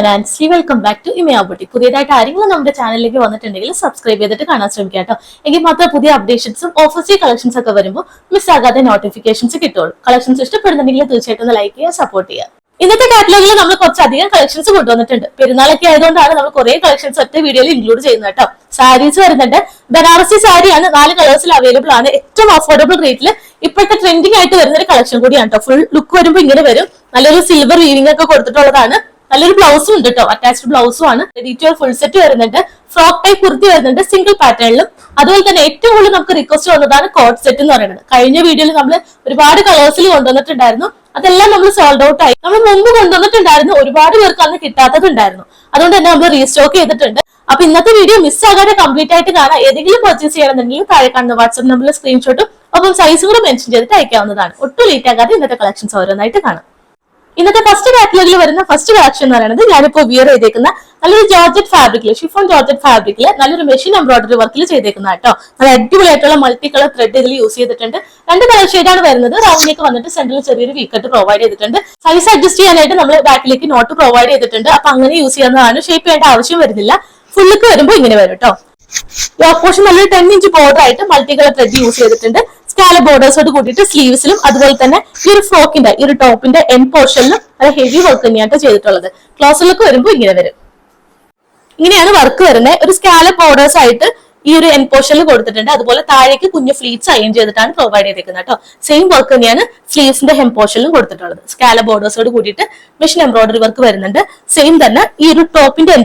ഞാൻ Ancy welcome back to ഇമയാബുട്ടി പുതിയതായിട്ട് ആരെങ്കിലും നമ്മുടെ ചാനലിലേക്ക് വന്നിട്ടുണ്ടെങ്കിൽ സബ്സ്ക്രൈബ് ചെയ്തിട്ട് കാണാൻ ശ്രമിക്കുക കേട്ടോ. എങ്കിൽ മാത്രം പുതിയ അപ്ഡേഷൻസും ഓഫീസി കളക്ഷൻസ് ഒക്കെ വരുമ്പോൾ മിസ് ആകാതെ നോട്ടിഫിക്കേഷൻസ് കിട്ടുള്ളൂ കളക്ഷൻസ് ഇഷ്ടപ്പെടുന്നുണ്ടെങ്കിൽ തീർച്ചയായിട്ടും ലൈക്ക് ചെയ്യുക സപ്പോർട്ട് ചെയ്യുക. ഇന്നത്തെ കാറ്റലോഗിൽ നമ്മൾ കുറച്ചധികം കളക്ഷൻസ് കൊണ്ടുവന്നിട്ടുണ്ട്. പെരുന്നാളൊക്കെ ആയതുകൊണ്ടാണ് നമ്മൾ കുറെ കളക്ഷൻസ് ഒറ്റ വീഡിയോയിൽ ഇൻക്ലൂഡ് ചെയ്യുന്നത് കേട്ടോ. സാരീസ് വരുന്നുണ്ട്. ബനാറസി സാരിയാണ് നാല് കളേഴ്സിൽ അവൈലബിൾ ആണ്. ഏറ്റവും അഫോർഡബിൾ റേറ്റിൽ ഇപ്പോഴത്തെ ട്രെൻഡിങ് ആയിട്ട് വരുന്ന ഒരു കളക്ഷൻ കൂടിയാണ് കേട്ടോ. ഫുൾ ലുക്ക് വരുമ്പോൾ ഇങ്ങനെ വരും. നല്ലൊരു സിൽവർ വീവിംഗ് ഒക്കെ കൊടുത്തിട്ടുള്ളതാണ്. നല്ലൊരു ബ്ലൗസും ഉണ്ട് കേട്ടോ അറ്റാച്ച്ഡ് ബ്ലൗസും ആണ്. ഡീറ്റെയിൽ ഫുൾ സെറ്റ് വരുന്നുണ്ട്. ഫ്രോക്ക് ടൈപ്പ് കുർത്തി വരുന്നുണ്ട്. സിംഗിൾ പാറ്റേണിലും അതുപോലെ തന്നെ ഏറ്റവും കൂടുതൽ നമുക്ക് റിക്വസ്റ്റ് വന്നതാണ് കോട്ട് സെറ്റ് എന്ന് പറയുന്നത്. കഴിഞ്ഞ വീഡിയോയിൽ നമ്മൾ ഒരുപാട് കളേഴ്സിൽ കൊണ്ടുവന്നിട്ടുണ്ടായിരുന്നു. അതെല്ലാം നമ്മൾ സോൾഡ് ഔട്ട് ആയി. നമ്മൾ മുമ്പ് കൊണ്ടുവന്നിട്ടുണ്ടായിരുന്നു ഒരുപാട് പേർക്ക് അന്ന് കിട്ടാത്തതുണ്ടായിരുന്നു. അതുകൊണ്ട് തന്നെ നമ്മൾ റീസ്റ്റോക്ക് ചെയ്തിട്ടുണ്ട്. അപ്പൊ ഇന്നത്തെ വീഡിയോ മിസ് ആകാതെ കംപ്ലീറ്റ് ആയിട്ട് കാണാം. ഏതെങ്കിലും പർച്ചേസ് ചെയ്യണമെന്നുണ്ടെങ്കിൽ താഴെ കാണുന്ന വാട്സ്ആപ്പ് നമ്പറിൽ സ്ക്രീൻഷോട്ടും ഒപ്പം സൈസും കൂടെ മെൻഷൻ ചെയ്തിട്ട് അയക്കാവുന്നതാണ്. ഒട്ടും ലേറ്റ് ആകാതെ ഇന്നത്തെ കളക്ഷൻസ് ഓരോന്നായിട്ട് കാണാം. ഇന്നത്തെ ഫസ്റ്റ് കാറ്റലോഗിൽ വരുന്ന ഫസ്റ്റ് കളക്ഷൻ എന്ന് പറയുന്നത് ഞാനിപ്പോ വിയർ ചെയ്തേക്കുന്ന നല്ലൊരു ജോർജറ്റ് ഫാബ്രിക്കിൽ ഷിഫോൺ ജോർജറ്റ് ഫാബ്രിക്കിൽ നല്ലൊരു മെഷീൻ എംബ്രോയിഡറി വർക്കിൽ ചെയ്തേക്കുന്ന കേട്ടോ. നല്ല അടിപൊളിയായിട്ടുള്ള മൾട്ടി കളർ ത്രെഡ് ഇതിൽ യൂസ് ചെയ്തിട്ടുണ്ട്. രണ്ട് കളർ ഷെയ്ഡാണ് വരുന്നത്. റൗണ്ടിലേക്ക് വന്നിട്ട് സെന്ററിൽ ചെറിയൊരു വീക്കട്ട് പ്രൊവൈഡ് ചെയ്തിട്ടുണ്ട്. സൈസ് അഡ്ജസ്റ്റ് ചെയ്യാനായിട്ട് നമ്മൾ ബാക്കിലേക്ക് നോട്ട് പ്രൊവൈഡ് ചെയ്തിട്ടുണ്ട്. അപ്പൊ അങ്ങനെ യൂസ് ചെയ്യുന്നതാണ് ഷേപ്പ് ചെയ്യേണ്ട ആവശ്യം വരുന്നില്ല. ഫുള്ളിക്ക് വരുമ്പോൾ ഇങ്ങനെ വരും കേട്ടോ. ഈ ഓപ്പോഷൻ നല്ലൊരു ടെൻ ഇഞ്ച് ബോർഡർ ആയിട്ട് മൾട്ടി കളർ ത്രെഡ് യൂസ് ചെയ്തിട്ടുണ്ട്. സ്കാല ബോർഡേഴ്സോട് കൂട്ടിയിട്ട് സ്ലീവ്സിലും അതുപോലെ തന്നെ ഈ ഒരു ഫ്രോക്കിന്റെ ഈ ഒരു ടോപ്പിന്റെ എൻ പോർഷനിലും നല്ല ഹെവി വർക്ക് തന്നെയാണ് ചെയ്തിട്ടുള്ളത്. ക്ലോസിലൊക്കെ വരുമ്പോൾ ഇങ്ങനെ വരും. ഇങ്ങനെയാണ് വർക്ക് വരുന്നത്. ഒരു സ്കാല ബോർഡേഴ്സ് ആയിട്ട് ഈ ഒരു എൻ പോർഷനിൽ കൊടുത്തിട്ടുണ്ട്. അതുപോലെ താഴേക്ക് കുഞ്ഞു ഫ്ലീറ്റ്സ് അയൺ ചെയ്തിട്ടാണ് പ്രൊവൈഡ് ചെയ്തിരിക്കുന്നത് കേട്ടോ സെയിം വർക്ക് തന്നെയാണ് സ്ലീവ്സിന്റെ ഹെം പോർഷനിലും കൊടുത്തിട്ടുള്ളത്. സ്കാല ബോർഡേഴ്സോട് കൂടിയിട്ട് മെഷീൻ എംബ്രോയിഡറി വർക്ക് വരുന്നുണ്ട്. സെയിം തന്നെ ഈ ഒരു ടോപ്പിന്റെ എൻ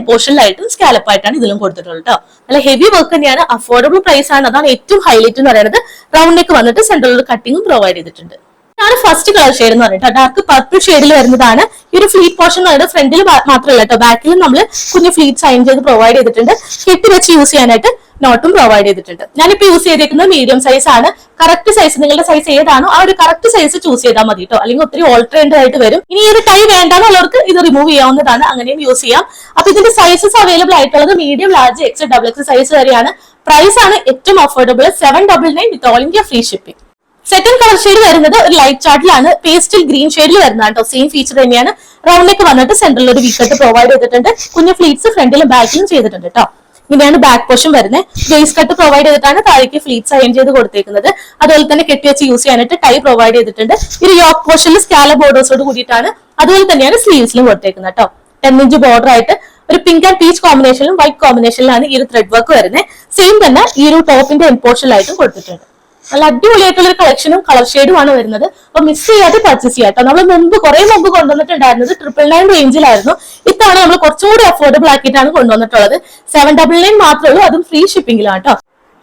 സ്കാലപ്പായിട്ടാണ് ഇതിലും കൊടുത്തിട്ടുള്ളത് കേട്ടോ നല്ല ഹെവി വർക്ക് തന്നെയാണ്. അഫോർഡബിൾ പ്രൈസ് ആണ്. അതാണ് ഏറ്റവും ഹൈലൈറ്റ് എന്ന് പറയുന്നത്. റൗണ്ടിലേക്ക് വന്നിട്ട് സെൻട്രൽ കട്ടിങ്ങും പ്രൊവൈഡ് ചെയ്തിട്ടുണ്ട്. ഇതാണ് ഫസ്റ്റ് കളർ ഷെയ്ഡ് എന്ന് പറയുന്നത് ഡാർക്ക് പർപ്പിൾ ഷെയ്ഡിൽ വരുന്നതാണ്. ഈ ഒരു ഫ്ലീറ്റ് പോർഷൻ എന്ന് പറയുന്നത് ഫ്രണ്ടിൽ മാത്രമല്ല കേട്ടോ ബാക്കിലും നമ്മൾ കുഞ്ഞു ഫ്ലീറ്റ്സ് സൈൻ ചെയ്ത് പ്രൊവൈഡ് ചെയ്തിട്ടുണ്ട്. കെട്ടി വെച്ച് യൂസ് ചെയ്യാനായിട്ട് നോട്ടും പ്രൊവൈഡ് ചെയ്തിട്ടുണ്ട്. ഞാനിപ്പോ യൂസ് ചെയ്തിരിക്കുന്നത് മീഡിയം സൈസ് ആണ്. കറക്റ്റ് സൈസ് നിങ്ങളുടെ സൈസ് ഏതാണോ ആ ഒരു കറക്റ്റ് സൈസ് ചൂസ് ചെയ്താൽ മതി കേട്ടോ അല്ലെങ്കിൽ ഒത്തിരി ഓൾട്ടറേറ്റഡ് ആയിട്ട് വരും. ഇനി ഈ ഒരു ടൈ വേണ്ടാന്നുള്ളവർക്ക് ഇത് റിമൂവ് ചെയ്യാവുന്നതാണ്. അങ്ങനെയും യൂസ് ചെയ്യാം. അപ്പൊ ഇതിന്റെ സൈസസ് അവൈലബിൾ ആയിട്ടുള്ളത് medium large X double X size വരെയാണ്. പ്രൈസ് ആണ് ഏറ്റവും affordable seven double nine with all India free shipping second colour shade വരുന്നത് ഒരു ലൈറ്റ് ചാർട്ടിലാണ് പേസ്റ്റിൽ ഗ്രീൻ ഷെയ്ഡിൽ വരുന്നതാണ് കേട്ടോ സെയിം ഫീച്ചർ തന്നെയാണ്. റൗണ്ടിലേക്ക് വന്നിട്ട് സെന്ററിൽ ഒരു വിക്കറ്റ് പ്രൊവൈഡ് ചെയ്തിട്ടുണ്ട്. കുഞ്ഞു ഫ്ലീറ്റ്സ് ഫ്രണ്ടിലും ബാക്കിലും ചെയ്തിട്ടുണ്ട് കേട്ടോ ഇങ്ങനെയാണ് ബാക്ക് പോർഷൻ വരുന്നത് ബേസ് കട്ട് പ്രൊവൈഡ് ചെയ്തിട്ടാണ് താഴേക്ക് ഫ്ലീറ്റ്സ് അയൺ ചെയ്ത് കൊടുത്തേക്കുന്നത്. അതുപോലെ തന്നെ കെട്ടി വെച്ച് യൂസ് ചെയ്യാനായിട്ട് ടൈ പ്രൊവൈഡ് ചെയ്തിട്ടുണ്ട്. ഒരു യോക്ക് പോർഷനിൽ സ്കാല ബോർഡേഴ്സോട് കൂടിയിട്ടാണ് അതുപോലെ തന്നെയാണ് സ്ലീവ്സിലും കൊടുത്തേക്കുന്നത് കേട്ടോ ടെൻ ഇഞ്ച് ബോർഡർ ആയിട്ട് ഒരു പിങ്ക് ആൻഡ് പീച്ച് കോമ്പിനേഷനിലും വൈറ്റ് കോമ്പിനേഷനിലാണ് ഈ ഒരു ത്രെഡ് വർക്ക് വരുന്നത് സെയിം തന്നെ ഈ ഒരു ടോപ്പിന്റെ എൻപോർഷനിലായിട്ടും കൊടുത്തിട്ടുണ്ട്. നല്ല അടിപൊളിയായിട്ടുള്ള ഒരു കളക്ഷനും കളർ ഷെയ്ഡും ആണ് വരുന്നത്. അപ്പൊ മിസ് ചെയ്യാതെ പർച്ചേസ് ചെയ്യാം കേട്ടോ നമ്മൾ മുമ്പ് കുറെ മുമ്പ് കൊണ്ടുവന്നിട്ടുണ്ടായിരുന്നത് ട്രിപ്പിൾ നയൻ റേഞ്ചിലായിരുന്നു ഇത്തവണ നമ്മൾ കുറച്ചുകൂടി അഫോർഡബിൾ ആക്കിയിട്ടാണ് കൊണ്ടുവന്നിട്ടുള്ളത്. സെവൻ ഡബിൾ നയൻ മാത്രമേ ഉള്ളൂ അതും ഫ്രീ ഷിപ്പിംഗിലാണ് കേട്ടോ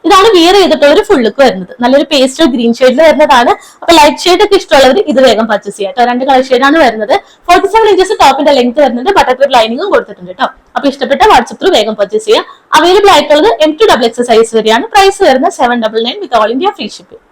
ഇതാണ് വിയർ ചെയ്തിട്ടുള്ള ഒരു ഫുൾ ലുക്ക് വരുന്നത്. നല്ലൊരു പേസ്റ്റൽ ഗ്രീൻ ഷെയ്ഡിൽ വരുന്നതാണ്. അപ്പൊ ലൈറ്റ് ഷെയ്ഡ് ഒക്കെ ഇഷ്ടമുള്ളവർ ഇത് വേഗം പർച്ചേസ് ചെയ്യാം കേട്ടോ രണ്ട് കളർ ഷെയ്ഡാണ് വരുന്നത്. ഫോർട്ടി സെവൻ ഇഞ്ചസ് ടോപ്പിന്റെ ലെങ്ത് വരുന്നുണ്ട്. ബട്ടർ ലൈനിങ്ങും കൊടുത്തിട്ടുണ്ട് കേട്ടോ അപ്പൊ ഇഷ്ടപ്പെട്ട വാട്സപ്പ് ത്രൂ വേഗം പർച്ചേസ് ചെയ്യാം. അവൈലബിൾ ആയിട്ടുള്ളത് M two double X size വരെയാണ്. പ്രൈസ് വരുന്നത് seven double nine with all India free shipping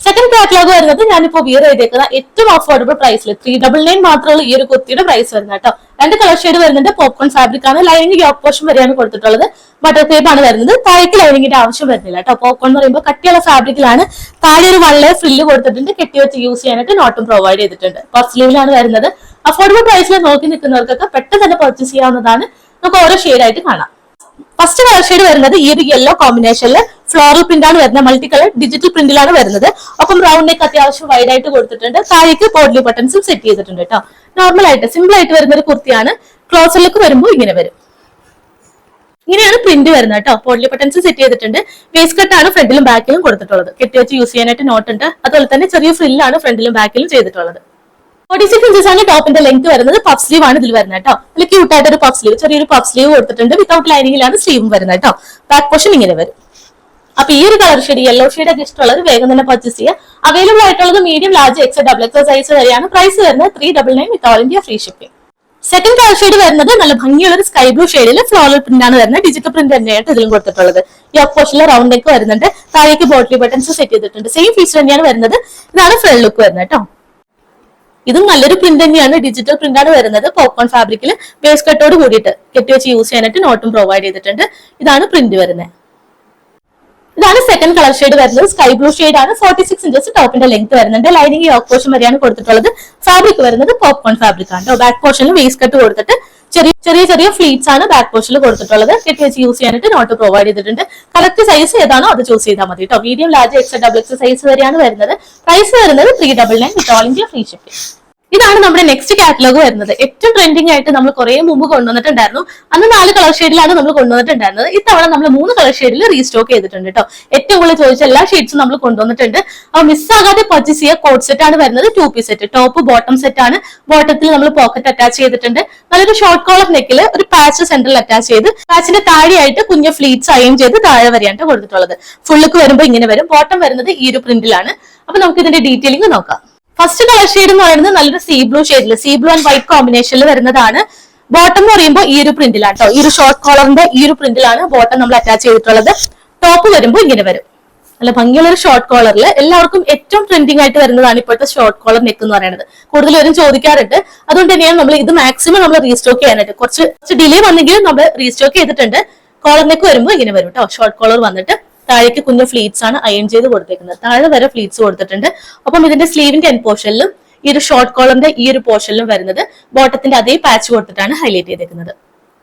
second catalogue വരുന്നത് ഞാനിപ്പോ വിയർ ചെയ്തേക്കുന്ന ഏറ്റവും അഫോർഡബിൾ പ്രൈസിൽ ത്രീ ഡബിൾ നയൻ മാത്രമുള്ള ഈ ഒരു കുർത്തിയുടെ പ്രൈസ് വരുന്നത് കേട്ടോ. രണ്ട് കളർ ഷെയ്ഡ് വരുന്നുണ്ട്. പോപ്കോൺ ഫാബ്രിക് ആണ്. ലൈനിങ് യോക്ക് പോർഷൻ വരെയാണ് കൊടുത്തിട്ടുള്ളത്. ബട്ടർ ടേപ്പ് ആണ് വരുന്നത്. താഴേക്ക് ലൈനിങ്ങിന്റെ ആവശ്യം വരുന്നില്ല കേട്ടോ. പോപ്കോൺ എന്ന് പറയുമ്പോൾ കട്ടിയുള്ള ഫാബ്രിക്കിലാണ് താഴെ ഒരു വള്ളയെ ഫ്രില്ല് കൊടുത്തിട്ടുണ്ട്. കെട്ടി വെച്ച് യൂസ് ചെയ്യാനായിട്ട് നോട്ടും പ്രൊവൈഡ് ചെയ്തിട്ടുണ്ട്. പഫ് സ്ലീവിലാണ് വരുന്നത്. അഫോർഡബിൾ പ്രൈസിൽ നോക്കി നിൽക്കുന്നവർക്കൊക്കെ പെട്ടെന്ന് തന്നെ പർച്ചേസ് ചെയ്യാവുന്നതാണ്. നമുക്ക് ഓരോ ഷെയ്ഡായിട്ട് കാണാം. ഫസ്റ്റ് കളർ ഷെയ്ഡ് വരുന്നത് ഈ ഒരു യെല്ലോ കോമ്പിനേഷനിൽ ഫ്ലോറൽ പ്രിന്റ് ആണ് വരുന്നത് മൾട്ടി കളർ ഡിജിറ്റൽ പ്രിന്റിലാണ് വരുന്നത്. ഒപ്പം റൗണ്ട് നെക്ക് അത്യാവശ്യം വൈഡ് ആയിട്ട് കൊടുത്തിട്ടുണ്ട്. താഴേക്ക് പോഡ്ലി ബട്ടൺസും സെറ്റ് ചെയ്തിട്ടുണ്ട് കേട്ടോ നോർമൽ ആയിട്ട് സിമ്പിൾ ആയിട്ട് വരുന്ന ഒരു കുർത്തിയാണ്. ക്ലോസറിലേക്ക് വരുമ്പോൾ ഇങ്ങനെ വരും. ഇങ്ങനെയാണ് പ്രിന്റ് വരുന്നത് കേട്ടോ പോഡ്ലി ബട്ടൺസ് സെറ്റ് ചെയ്തിട്ടുണ്ട്. വേസ്റ്റ് ആണ് ഫ്രണ്ടിലും ബാക്കിലും കൊടുത്തിട്ടുള്ളത്. കെട്ടി വെച്ച് യൂസ് ചെയ്യാനായിട്ട് നോട്ടുണ്ട് അതുപോലെ തന്നെ ചെറിയ ഫ്രില്ലാണ് ഫ്രണ്ടിലും ബാക്കിലും ചെയ്തിട്ടുള്ളത്. ഫോർട്ടി സിക്സ് ഇഞ്ചസ് ആണ് ടോപ്പിന്റെ ലെങ്ത് വരുന്നത്. പഫ് സ്ലീവ് ആണ് ഇതിൽ വരുന്നത് കേട്ടോ. നല്ല ക്യൂട്ട് ആയിട്ട് ഒരു പഫ് സ്ലീവ് ചെറിയൊരു പഫ് സ്ലീവ് കൊടുത്തിട്ടുണ്ട്. വിത്തൗട്ട് ലൈനിങ്ങിലാണ് സ്ലീവും വരുന്നത് കേട്ടോ. ബാക്ക് പോർഷൻ ഇങ്ങനെ വരും. അപ്പൊ ഈ ഒരു കളർ ഷെയ്ഡ് യെല്ലോ ഷെയ്ഡ് ഒക്കെ ഇഷ്ടമുള്ളത് വേഗം തന്നെ പർച്ചേസ് ചെയ്യുക. അവൈലബിൾ ആയിട്ടുള്ളത് medium large X double X size വരെയാണ്. പ്രൈസ് വരുന്നത് three double nine with all India free shipping second colour shade വരുന്നത് നല്ല ഭംഗിയുള്ള ഒരു സ്കൈ ബ്ലൂ ഷെയ്ഡിൽ ഫ്ലോറൽ പ്രിന്റ് ആണ് വരുന്നത്. ഡിജിറ്റൽ പ്രിന്റ് തന്നെയായിട്ട് ഇതിലും കൊടുത്തിട്ടുള്ളത്. യോക്ക് പോർഷനിൽ റൗണ്ട് നെക്ക് വരുന്നുണ്ട്. താഴേക്ക് ബോട്ടിൽ ബട്ടൺസ് സെറ്റ് ചെയ്തിട്ടുണ്ട്. സെയിം ഫീച്ചർ തന്നെയാണ് വരുന്നത്. ഇതാണ് ഫ്രണ്ട് ലുക്ക് വരുന്നത് കേട്ടോ. ഇതും നല്ലൊരു പ്രിന്റ് തന്നെയാണ്. ഡിജിറ്റൽ പ്രിന്റ് ആണ് വരുന്നത്. പോപ്കോൺ ഫാബ്രിക്കിൽ ബേസ് കട്ടോട് കൂടിയിട്ട് കെട്ടി വെച്ച് യൂസ് ചെയ്യാനായിട്ട് നോട്ടും പ്രൊവൈഡ് ചെയ്തിട്ടുണ്ട്. ഇതാണ് പ്രിന്റ് വരുന്നത് ഇതാണ് സെക്കൻഡ് കളർ ഷെയ്ഡ് വരുന്നത്. സ്കൈ ബ്ലൂ ഷെയ്ഡ് ആണ്. ഫോർട്ടി സിക്സ് ഇഞ്ചസ് ടോപ്പിന്റെ ലെങ്ത് വരുന്നുണ്ട്. ലൈനിങ് യോക്ക് പോർഷൻ വരെയാണ് കൊടുത്തിട്ടുള്ളത്. ഫാബ്രിക് വരുന്നത് പോപ്കോൺ ഫാബ്രിക് ആണ്. ബാക്ക് പോർഷനിൽ വേസ്റ്റ് കട്ട് കൊടുത്തിട്ട് ചെറിയ ചെറിയ ചെറിയ ഫ്ലീറ്റ്സ് ആണ് ബാക്ക് പോസ്റ്റിൽ കൊടുത്തിട്ടുള്ളത്. കെട്ടി വെച്ച് യൂസ് ചെയ്യാനായിട്ട് നോട്ട് പ്രൊവൈഡ് ചെയ്തിട്ടുണ്ട്. കറക്റ്റ് സൈസ് ഏതാണോ അത് ചൂസ് ചെയ്താൽ മതി കേട്ടോ medium large X double X size വരെയാണ് വരുന്നത്. പ്രൈസ് വരുന്നത് three double nine with all India free shipping ഇതാണ് നമ്മുടെ നെക്സ്റ്റ് കാറ്റലോഗ് വരുന്നത്. ഏറ്റവും ട്രെൻഡിങ് ആയിട്ട് നമ്മൾ കുറെ മുമ്പ് കൊണ്ടുവന്നിട്ടുണ്ടായിരുന്നു. അന്ന് നാല് കളർ ഷെയ്ഡിലാണ് നമ്മൾ കൊണ്ടുവന്നിട്ടുണ്ടായിരുന്നത്. ഇത്തവണ നമ്മൾ മൂന്ന് കളർ ഷെയ്ഡിൽ റീസ്റ്റോക്ക് ചെയ്തിട്ടുണ്ട് കേട്ടോ ഏറ്റവും കൂടുതൽ ചോദിച്ച എല്ലാ ഷെയ്ഡ്സും നമ്മൾ കൊണ്ടുവന്നിട്ടുണ്ട്. അപ്പൊ മിസ്സാകാതെ പർച്ചേസ് ചെയ്യുക കോട്ട് സെറ്റ് ആണ് വരുന്നത്. Two piece set top bottom set ആണ്. ബോട്ടത്തിൽ നമ്മൾ പോക്കറ്റ് അറ്റാച്ച് ചെയ്തിട്ടുണ്ട്. നല്ലൊരു ഷോർട്ട് കോളർ നെക്കിൽ ഒരു പാച്ച് സെന്ററിൽ അറ്റാച്ച് ചെയ്ത് പാച്ചിന്റെ താഴെയായിട്ട് കുഞ്ഞ് ഫ്ലീറ്റ്സ് അയം ചെയ്ത് താഴെ വരെയാണ് കൊടുത്തിട്ടുള്ളത്. ഫുള്ളിക്ക് വരുമ്പോൾ ഇങ്ങനെ വരും. ബോട്ടം വരുന്നത് ഈ ഒരു പ്രിന്റിലാണ് അപ്പൊ നമുക്ക് ഇതിന്റെ ഡീറ്റെയിലിംഗ് നോക്കാം. ഫസ്റ്റ് കളർ ഷെയ്ഡ് എന്ന് പറയുന്നത് നല്ലൊരു സീ ബ്ലൂ ഷെയ്ഡിൽ സീ ബ്ലൂ ആൻഡ് വൈറ്റ് കോമ്പിനേഷനിൽ വരുന്നതാണ്. ബോട്ടം എന്ന് പറയുമ്പോൾ ഈ ഒരു പ്രിന്റിലാണ് കേട്ടോ ഈ ഒരു ഷോർട്ട് കോളറിന്റെ ഈ ഒരു പ്രിന്റിലാണ് ബോട്ടം നമ്മൾ അറ്റാച്ച് ചെയ്തിട്ടുള്ളത്. ടോപ്പ് വരുമ്പോൾ ഇങ്ങനെ വരും. നല്ല ഭംഗിയുള്ള ഒരു ഷോർട്ട് കോളറിൽ എല്ലാവർക്കും ഏറ്റവും ട്രെൻഡിങ് ആയിട്ട് വരുന്നതാണ് ഇപ്പോഴത്തെ ഷോർട്ട് കോളർ നെക്ക് എന്ന് പറയുന്നത്. കൂടുതലും ചോദിക്കാറുണ്ട്. അതുകൊണ്ട് തന്നെയാണ് നമ്മൾ ഇത് മാക്സിമം നമ്മൾ റീസ്റ്റോക്ക് ചെയ്യാനായിട്ട്. കുറച്ച് കുറച്ച് ഡിലേ വന്നെങ്കിലും നമ്മൾ റീസ്റ്റോക്ക് ചെയ്തിട്ടുണ്ട്. കോളർ നെക്ക് വരുമ്പോൾ ഇങ്ങനെ വരും കേട്ടോ ഷോർട്ട് കോളർ വന്നിട്ട്. താഴേക്ക് കുഞ്ഞു ഫ്ലീറ്റ്സ് ആണ് അയൺ ചെയ്ത് കൊടുത്തേക്കുന്നത്. താഴെ വരെ ഫ്ലീറ്റ്സ് കൊടുത്തിട്ടുണ്ട്. അപ്പം ഇതിന്റെ സ്ലീവിന്റെ എൻ പോർഷനിലും ഈ ഒരു ഷോർട്ട് കോളറിന്റെ ഈ ഒരു പോർഷനിലും വരുന്നത് ബോട്ടത്തിന്റെ അതേ പാച്ച് കൊടുത്തിട്ടാണ് ഹൈലൈറ്റ് ചെയ്തേക്കുന്നത്.